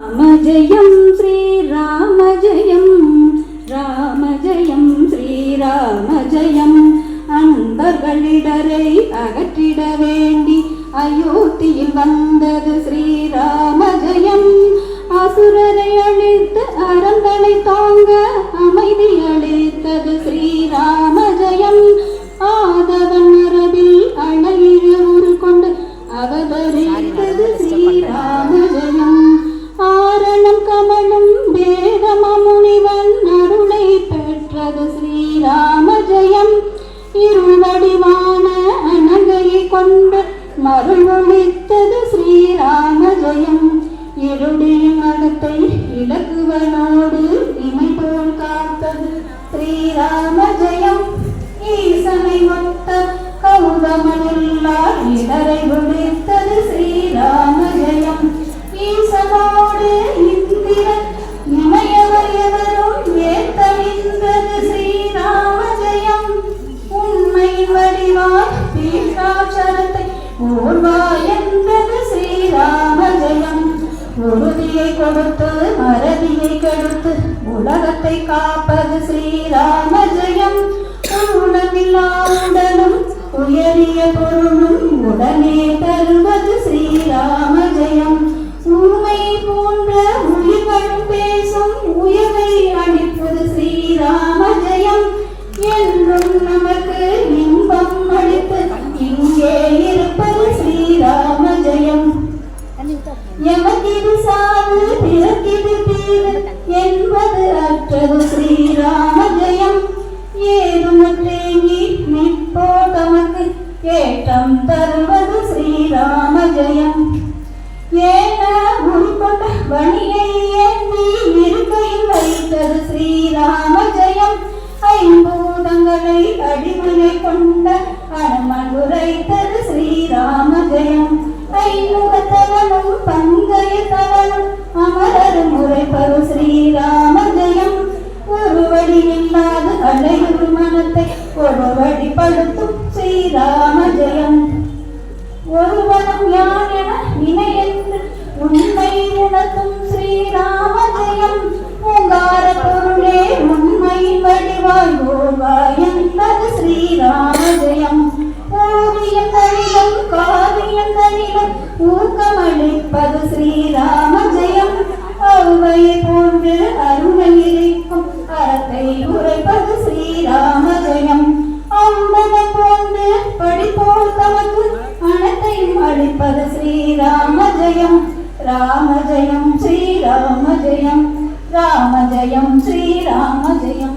ராமஜயம் ஸ்ரீராமஜயம் ராமஜயம் ஸ்ரீராமஜயம். அன்பர்களிடரை அகற்றிட வேண்டி அயோத்தியில் வந்தது ஸ்ரீராம ஜயம் அசுரரை அழித்து அரண்களை தாங்க அமைதி அளித்தது ஸ்ரீராமஜயம் ஸ்ரீராம ஜெயம் இருள் வடிவான அனகையை கொண்டு மருள் ஒழித்தது ஸ்ரீராம ஜெயம் இருடைய மனத்தை இலக்குவனோடு இமை போல் காத்தது ஸ்ரீராம ஜெயம் ஈசனை ஒத்த கௌதமனில்லா இடரை தீர்க்காட்சரத்தை ஓர்வாய் என்றது ஸ்ரீராம ஜெயம் உறுதியை கொடுத்து மறதியை கெடுத்து உலகத்தை காப்பது ஸ்ரீராம ஜெயம் உணவில்லா உடலும் உயரிய பொருளும் உடனே எமக்கிது சாவு? பிறக்கிது தீவு என்பது அற்றது ஸ்ரீராம ஜெயம் ஏதுமற்றேங்கி நிற்போ தமக்கு? ஏற்றம் தருவது ஸ்ரீராம ஜெயம் ஏன உருக்கொண்ட வணியை ஏந்தி இருக்கையில் வைத்தது ஸ்ரீராம ஜெயம் ஐம்பூதங்களை அடிமனை கொண்ட அனுமன் அலையுறு மனத்தை ஒரு வழிப்படுத்தும் ஸ்ரீராம ஜெயம் ஒருவனும் யான் என நினையென்று உண்மை உணர்த்தும் ஸ்ரீராம ஜெயம் பொருளே உண்மை வடிவாய் ஓவாய் என்பது ஸ்ரீராம పద శ్రీరామ జయం రామ జయం శ్రీరామ జయం రామ జయం శ్రీరామ జయం.